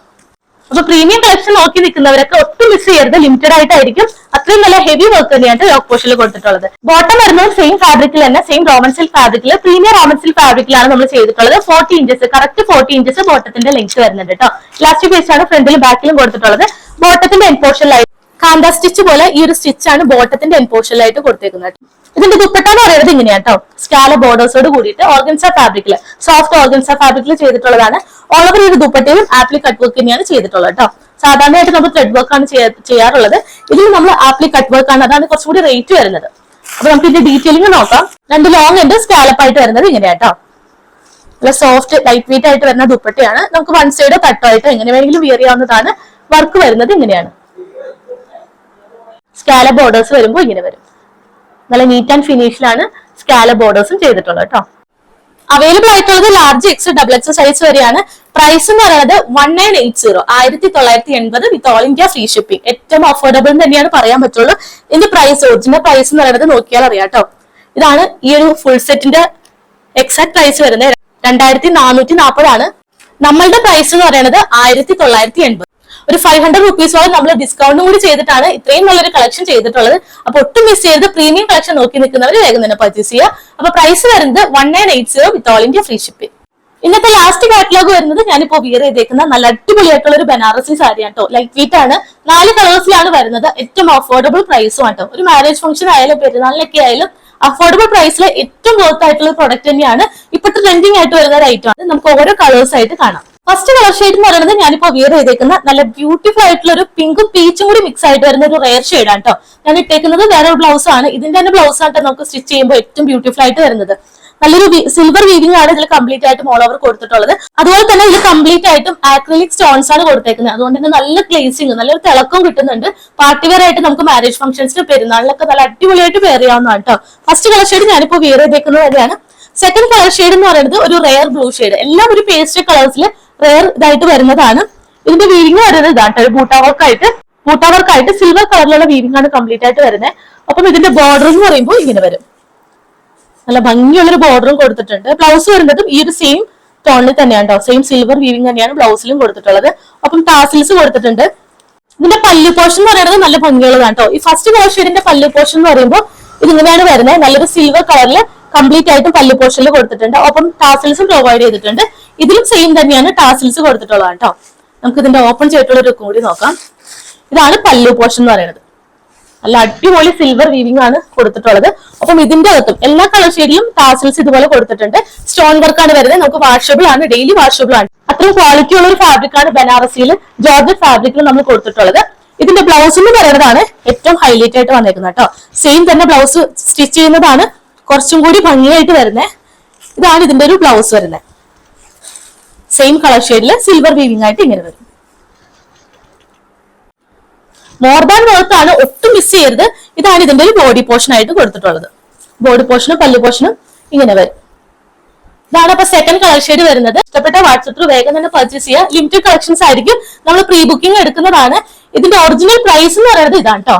അപ്പൊ പ്രീമിയം കളക്ഷൻ നോക്കി നിൽക്കുന്നവരൊക്കെ ഒട്ടും മിസ് ചെയ്യരുത്. ലിമിറ്റഡ് ആയിട്ടായിരിക്കും. അത്രയും നല്ല ഹെവി വർക്ക് തന്നെയാണ് ലോക്ക് പോഷിൽ കൊടുത്തിട്ടുള്ളത്. ബോട്ടം വരുന്നത് സെയിം ഫാബ്രിക്കിൽ തന്നെ സെയിം റോമൻ സിൽക്ക് ഫാബ്രിക്കിൽ പ്രീമിയം റോമൻ സിൽക്ക് ഫാബ്രിക്കിലാണ് നമ്മൾ ചെയ്തിട്ടുള്ളത്. Forty inches correct forty inches ബോട്ടത്തിന്റെ length വരുന്നുണ്ട് കേട്ടോ ലാസ്റ്റ് പേസ് ആണ് ഫ്രണ്ടിലും ബാക്കിലും കൊടുത്തിട്ടുള്ളത്. ബോട്ടത്തിന്റെ എൻപോർഷനിലായി കാന്ത സ്റ്റിച്ച് പോലെ ഈ ഒരു സ്റ്റിച്ച് ആണ് ബോട്ടത്തിന്റെ എൻപോർഷനിലായിട്ട് കൊടുത്തേക്കുന്നത്. ഇതിന്റെ ദുപ്പട്ട എന്ന് പറയുന്നത് ഇങ്ങനെയാണ് കേട്ടോ സ്കാല ബോർഡേഴ്സോട് കൂടിയിട്ട് ഓർഗൻസ ഫാബ്രിക്കിൽ സോഫ്റ്റ് ഓർഗൻസ ഫാബ്രിക്കിൽ ചെയ്തിട്ടുള്ളതാണ്. ഓൾ ഈ ഒരു ദുപ്പട്ടയും ആപ്ലി കട്ട് വർക്ക് തന്നെയാണ് ചെയ്തിട്ടുള്ളത് കേട്ടോ സാധാരണയായിട്ട് നമ്മൾ ത്രെഡ് വർക്ക് ആണ് ചെയ്യാറുള്ളത്. ഇതിൽ നമ്മൾ ആപ്ലി കട്ട് വർക്ക് ആണ്. അതാണ് കുറച്ചുകൂടി റേറ്റ് വരുന്നത്. അപ്പൊ നമുക്ക് ഇതിന്റെ ഡീറ്റെയിലിംഗ് നോക്കാം. രണ്ട് ലോങ് ഉണ്ട് സ്കാലപ്പ് ആയിട്ട് വരുന്നത് ഇങ്ങനെയാട്ടോ നല്ല സോഫ്റ്റ് ലൈറ്റ് വെയിറ്റ് ആയിട്ട് വരുന്ന ദുപ്പട്ടയാണ്. നമുക്ക് വൺ സൈഡോ ആയിട്ടോ എങ്ങനെ വേണമെങ്കിലും വിയർ ചെയ്യാവുന്നതാണ്. വർക്ക് വരുന്നത് ഇങ്ങനെയാണ്. സ്കാല ബോർഡേഴ്സ് വരുമ്പോൾ ഇങ്ങനെ വരും. നല്ല നീറ്റ് ആൻഡ് ഫിനിഷിലാണ് സ്കാല ബോർഡേഴ്സും ചെയ്തിട്ടുള്ളത് കേട്ടോ അവൈലബിൾ ആയിട്ടുള്ളത് large X double X size വരെയാണ്. പ്രൈസ് എന്ന് പറയുന്നത് വൺ നയൻ എയ്റ്റ് സീറോ ആയിരത്തി തൊള്ളായിരത്തി എൺപത് with all India free shipping ഏറ്റവും അഫോർഡബിൾ തന്നെയാണ് പറയാൻ പറ്റുള്ളൂ. ഇതിന്റെ പ്രൈസ് ഒറിജിനൽ പ്രൈസ് എന്ന് പറയുന്നത് നോക്കിയാൽ അറിയാം കേട്ടോ ഇതാണ് ഈ ഒരു ഫുൾ സെറ്റിന്റെ എക്സാക്ട് പ്രൈസ് വരുന്നത്. രണ്ടായിരത്തി നാനൂറ്റി നാൽപ്പതാണ് നമ്മളുടെ പ്രൈസ് എന്ന് പറയുന്നത് ആയിരത്തി തൊള്ളായിരത്തി എൺപത് ഒരു ഫൈവ് ഹൺഡ്രഡ് റുപ്പീസോളം നമ്മൾ ഡിസ്കൗണ്ടും കൂടി ചെയ്തിട്ടാണ് ഇത്രയും നല്ലൊരു കളക്ഷൻ ചെയ്തിട്ടുള്ളത്. അപ്പൊ ഒട്ടും മിസ് ചെയ്ത് പ്രീമിയം കളക്ഷൻ നോക്കി നിൽക്കുന്നവർ വേഗം തന്നെ പർച്ചേസ് ചെയ്യുക. അപ്പൊ പ്രൈസ് വരുന്നത് one nine eight zero with all India free shipping ഇന്നത്തെ ലാസ്റ്റ് കാറ്റലോഗ് വരുന്നത് ഞാനിപ്പോ വിയർ ചെയ്തേക്കുന്ന നല്ല അടിപൊളിയായിട്ടുള്ള ഒരു ബനാറസി സാരിയാണ് കേട്ടോ ലൈറ്റ് വെയിറ്റ് ആണ്. നാല് കളേഴ്സിലാണ് വരുന്നത്. ഏറ്റവും അഫോർഡബിൾ പ്രൈസും ആട്ടോ ഒരു മാരേജ് ഫംഗ്ഷൻ ആയാലും പെരുന്നാളിനൊക്കെ ആയാലും അഫോർഡബിൾ പ്രൈസിൽ ഏറ്റവും വർത്ത് ആയിട്ടുള്ള പ്രൊഡക്റ്റ് തന്നെയാണ് ഇപ്പോഴത്തെ ട്രെൻഡിങ് ആയിട്ട് വരുന്ന ഒരു ഐറ്റം ആണ്. നമുക്ക് ഓരോ കളേഴ്സ് ആയിട്ട് കാണാം. ഫസ്റ്റ് കളർ ഷെയ്ഡ് എന്ന് പറയുന്നത് ഞാനിപ്പോ വിയർ ചെയ്തേക്കുന്ന നല്ല ബ്യൂട്ടിഫുൾ ആയിട്ടുള്ള ഒരു പിങ്കും പീച്ചും കൂടി മിക്സ് ആയിട്ട് വരുന്ന ഒരു റെയർ ഷെയ്ഡാണ് കേട്ടോ ഞാൻ ഇട്ടേക്കുന്നത് വേറെ ഒരു ബ്ലൗസ് ആണ്. ഇതിന്റെ തന്നെ ബ്ലൗസ് ആണ് നമുക്ക് സ്റ്റിച്ച് ചെയ്യുമ്പോൾ ഏറ്റവും ബ്യൂട്ടിഫുൾ ആയിട്ട് വരുന്നത്. നല്ലൊരു സിൽവർ വീവിംഗ് ആണ് ഇതിൽ കംപ്ലീറ്റ് ആയിട്ടും ഓൾ ഓവർ കൊടുത്തിട്ടുള്ളത്. അതുപോലെ തന്നെ ഇത് കംപ്ലീറ്റ് ആയിട്ടും ആക്രിലിക് സ്റ്റോൺസ് ആണ് കൊടുത്തേക്കുന്നത്. അതുകൊണ്ട് തന്നെ നല്ല ഗ്ലേസിംഗ് നല്ലൊരു തിളക്കം കിട്ടുന്നുണ്ട്. പാർട്ടി വെയർ ആയിട്ട് നമുക്ക് മാരേജ് ഫംഗ്ഷൻസിന് പെരുന്നാളിലൊക്കെ നല്ല അടിപൊളിയായിട്ട് വെയർ ചെയ്യാവുന്നതാണ് കേട്ടോ ഫസ്റ്റ് കളർ ഷെയ്ഡ് ഞാനിപ്പോ വേറെ ചെയ്തേക്കുന്നത് തന്നെയാണ്. സെക്കൻഡ് കളർ ഷെയ്ഡ് എന്ന് പറയുന്നത് ഒരു റെയർ ബ്ലൂ ഷെയ്ഡ് എല്ലാം ഒരു പേസ്റ്റ് കളേഴ്സിൽ റെയർ ഇതായിട്ട് വരുന്നതാണ്. ഇതിന്റെ വീരിങ് വരുന്നത് ഇതാണ് ഒരു ബൂട്ടാ വർക്ക് ആയിട്ട് ബൂട്ടാ വർക്ക് ആയിട്ട് സിൽവർ കളറിലുള്ള വീരിങ് ആണ് കംപ്ലീറ്റ് ആയിട്ട് വരുന്നത്. അപ്പം ഇതിന്റെ ബോർഡർ എന്ന് പറയുമ്പോൾ ഇങ്ങനെ വരും. നല്ല ഭംഗിയുള്ളൊരു ബോർഡറും കൊടുത്തിട്ടുണ്ട്. ബ്ലൗസ് വരുന്നതും ഈ ഒരു സെയിം ടോണിൽ തന്നെയാണ് കേട്ടോ. സെയിം സിൽവർ വീവിംഗ് തന്നെയാണ് ബ്ലൗസിലും കൊടുത്തിട്ടുള്ളത്. അപ്പം ടാസിൽസ് കൊടുത്തിട്ടുണ്ട്. ഇതിന്റെ പല്ലു പോർഷൻ എന്ന് പറയുന്നത് നല്ല ഭംഗിയുള്ളതാണ് കേട്ടോ. ഈ ഫസ്റ്റ് കളർ ഇതിന്റെ പല്ലു പോർഷൻ എന്ന് പറയുമ്പോൾ ഇതിങ്ങനെയാണ് വരുന്നത്. നല്ലൊരു സിൽവർ കളറിൽ കംപ്ലീറ്റ് ആയിട്ടും പല്ല് പോർഷനിൽ കൊടുത്തിട്ടുണ്ട്. ഒപ്പം ടാസിൽസും പ്രൊവൈഡ് ചെയ്തിട്ടുണ്ട്. ഇതിലും സെയിം തന്നെയാണ് ടാസിൽസ് കൊടുത്തിട്ടുള്ളത് കേട്ടോ നമുക്ക് ഇതിന്റെ ഓപ്പൺ ചെയ്തിട്ടുള്ള ഒരു കൂടി നോക്കാം. ഇതാണ് പല്ലു പോർഷൻ എന്ന് പറയുന്നത്. നല്ല അടിപൊളി സിൽവർ വീവിംഗ് ആണ് കൊടുത്തിട്ടുള്ളത്. അപ്പം ഇതിന്റെ അകത്തും എല്ലാ കളർ ഷെയ്ഡിലും ടാസിൽസ് ഇതുപോലെ കൊടുത്തിട്ടുണ്ട്. സ്റ്റോൺ വർക്ക് ആണ് വരുന്നത്. നമുക്ക് വാഷബിൾ ആണ്. ഡെയിലി വാഷബിൾ ആണ്. അത്രയും ക്വാളിറ്റി ഉള്ള ഒരു ഫാബ്രിക് ആണ് ബനാറസിയിൽ ജോർജ് ഫാബ്രിക്കിൽ നമ്മൾ കൊടുത്തിട്ടുള്ളത്. ഇതിന്റെ ബ്ലൗസ് എന്ന് പറയുന്നതാണ് ഏറ്റവും ഹൈലൈറ്റ് ആയിട്ട് വന്നേക്കുന്നത് കേട്ടോ സെയിം തന്നെ ബ്ലൗസ് സ്റ്റിച്ച് ചെയ്യുന്നതാണ്. കുറച്ചും കൂടി ഭംഗിയായിട്ട് വരുന്നത് ഇതാണ് ഇതിന്റെ ഒരു ബ്ലൗസ് വരുന്നത് സെയിം കളർ ഷെയ്ഡിൽ സിൽവർ വീവിംഗ് ആയിട്ട് ഇങ്ങനെ വരും. മോർ ദാൻ വർത്ത് ആണ് ഒട്ടും മിസ് ചെയ്യരുത്. ഇതാണ് ഇതിന്റെ ഒരു ബോഡി പോർഷൻ ആയിട്ട് കൊടുത്തിട്ടുള്ളത്. ബോഡി പോർഷനും പല്ലു പോർഷനും ഇങ്ങനെ വരും. ഇതാണ് അപ്പൊ സെക്കൻഡ് കളർ ഷെയ്ഡ് വരുന്നത്. ഇഷ്ടപ്പെട്ട വാട്സപ്പിൽ വേഗം തന്നെ പർച്ചേസ് ചെയ്യുക. ലിമിറ്റഡ് കളക്ഷൻസ് ആയിരിക്കും. നമ്മൾ പ്രീ ബുക്കിംഗ് എടുക്കുന്നതാണ്. ഇതിന്റെ ഒറിജിനൽ പ്രൈസ് എന്ന് പറയുന്നത് ഇതാണ് കേട്ടോ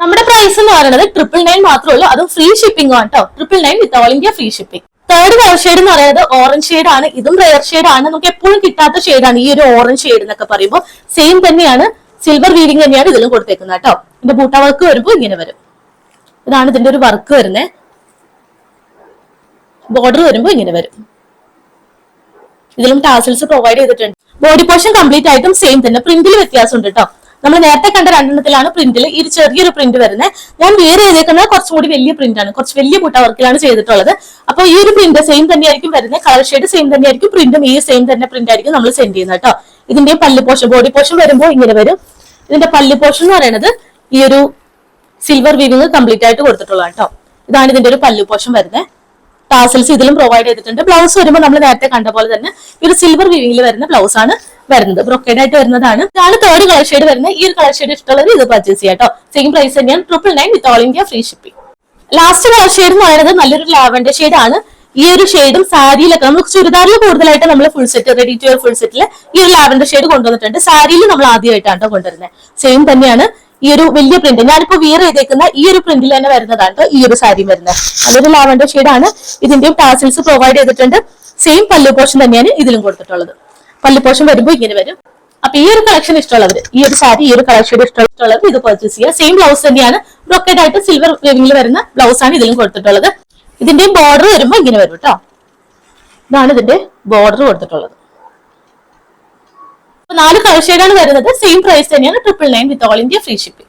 നമ്മുടെ പ്രൈസ് എന്ന് പറയുന്നത് ട്രിപ്പിൾ നയൻ മാത്രമേ ഉള്ളൂ. അതും ഫ്രീ ഷിപ്പിംഗ് ആണ് കേട്ടോ triple nine with all India free shipping third colour shade എന്ന് പറയുന്നത് ഓറഞ്ച് ഷെയ്ഡ് ആണ്. ഇതും റെയർ ഷെയ്ഡ് ആണ്. നമുക്ക് എപ്പോഴും കിട്ടാത്ത ഷെയ്ഡാണ് ഈ ഒരു ഓറഞ്ച് ഷെയ്ഡ് എന്നൊക്കെ പറയുമ്പോൾ സെയിം തന്നെയാണ് സിൽവർ വീലിംഗ് തന്നെയാണ് ഇതിലും കൊടുത്തേക്കുന്നത് കേട്ടോ ഇതിന്റെ ബൂട്ട വർക്ക് വരുമ്പോൾ ഇങ്ങനെ വരും. ഇതാണ് ഇതിന്റെ ഒരു വർക്ക് വരുന്നത് ബോർഡർ വരുമ്പോൾ ഇങ്ങനെ വരും. ഇതിലും ടാസൽസ് പ്രൊവൈഡ് ചെയ്തിട്ടുണ്ട്. ബോഡി പോർഷൻ കംപ്ലീറ്റ് ആയിട്ടും സെയിം തന്നെ. പ്രിന്റിൽ വ്യത്യാസമുണ്ട് കേട്ടോ നമ്മൾ നേരത്തെ കണ്ട രണ്ടെണ്ണത്തിലാണ് പ്രിന്റിൽ ഈ ചെറിയൊരു പ്രിന്റ് വരുന്നത് ഞാൻ വേറെ ചെയ്തേക്കുന്നത് കുറച്ചും കൂടി വലിയ പ്രിന്റ് ആണ്. കുറച്ച് വലിയ കൂട്ട വർക്കിലാണ് ചെയ്തിട്ടുള്ളത്. അപ്പൊ ഈ ഒരു പ്രിന്റ് സെയിം തന്നെയായിരിക്കും വരുന്നത് കളർ ഷെയ്ഡ് സെയിം തന്നെയായിരിക്കും. പ്രിന്റും ഈ സെയിം തന്നെ പ്രിന്റ് ആയിരിക്കും നമ്മൾ സെൻഡ് ചെയ്യുന്നത് കേട്ടോ ഇതിന്റെ പല്ല് പോഷൻ ബോഡി പോഷൻ വരുമ്പോൾ ഇങ്ങനെ വരും. ഇതിന്റെ പല്ല് പോഷൻ എന്ന് പറയുന്നത് ഈ ഒരു സിൽവർ വീവിങ് കംപ്ലീറ്റ് ആയിട്ട് കൊടുത്തിട്ടുള്ളതാണ് കേട്ടോ ഇതാണ് ഇതിന്റെ ഒരു പല്ലു പോഷൻ വരുന്നത് ടാസൽസ് ഇതിലും പ്രൊവൈഡ് ചെയ്തിട്ടുണ്ട്. ബ്ലൗസ് വരുമ്പോൾ നമ്മൾ നേരത്തെ കണ്ട പോലെ തന്നെ ഒരു സിൽവർ വിവിങ്ങിൽ വരുന്ന ബ്ലൗസ് ആണ് വരുന്നത്. ബ്രൊക്കേഡ് ആയിട്ട് വരുന്നതാണ്. ഇതാണ് തേർഡ് കളർ ഷെയ്ഡ് വരുന്നത്. ഈ ഒരു കളർ ഷെയ്ഡ് ഇഷ്ടമുള്ളത് ഇത് പർച്ചേസ് ചെയ്യാം കേട്ടോ സെയിം പ്രൈസ് തന്നെയാണ്. Triple nine with all India free shipping last colour shade എന്ന് പറയുന്നത് നല്ലൊരു ലാവൻഡർ ഷെയ്ഡ് ആണ്. ഈ ഒരു ഷെയ്ഡും സാരിയിലൊക്കെ നമുക്ക് ചുരിദാറിൽ കൂടുതലായിട്ട് നമ്മൾ full set ready to wear full സെറ്റിൽ ഈ ഒരു ലാവൻഡർ ഷെയ്ഡ് കൊണ്ടുവന്നിട്ടുണ്ട്. സാരിയിൽ നമ്മൾ ആദ്യമായിട്ടാണ് കൊണ്ടുവരുന്നത്. സെയിം തന്നെയാണ്. ഈ ഒരു വലിയ പ്രിന്റ് ഞാനിപ്പോ വിയർ ചെയ്തേക്കുന്ന ഈ ഒരു പ്രിന്റിൽ തന്നെ വരുന്നതാണ് ഈ ഒരു സാരി വരുന്നത്. അതൊരു ലാവൻഡർ ഷെയ്ഡ് ആണ് ഇതിന്റെയും ടാസിൽസ് പ്രൊവൈഡ് ചെയ്തിട്ടുണ്ട്. സെയിം പല്ലു പോർഷൻ തന്നെയാണ് ഇതിലും കൊടുത്തിട്ടുള്ളത്. പല്ലു പോർഷൻ വരുമ്പോൾ ഇങ്ങനെ വരും. അപ്പൊ ഈ ഒരു കളക്ഷൻ ഇഷ്ടമുള്ളവർ ഈ ഒരു സാരി ഈ ഒരു കളക്ഷൻ ഇഷ്ടമുള്ളവർ ഇത് പർച്ചേസ് ചെയ്യുക. സെയിം ബ്ലൗസ് തന്നെയാണ്. ബ്രോക്കേഡ് ആയിട്ട് സിൽവർ വേവിംഗിൽ വരുന്ന ബ്ലൗസ് ആണ് ഇതിലും കൊടുത്തിട്ടുള്ളത്. ഇതിന്റെയും ബോർഡർ വരുമ്പോൾ ഇങ്ങനെ വരും കേട്ടോ ഇതാണ് ഇതിന്റെ ബോർഡർ കൊടുത്തിട്ടുള്ളത്. നാല് കളർ ഷെയ്ഡാണ് വരുന്നത്. സെയിം പ്രൈസ് തന്നെയാണ് triple nine with all India free shipping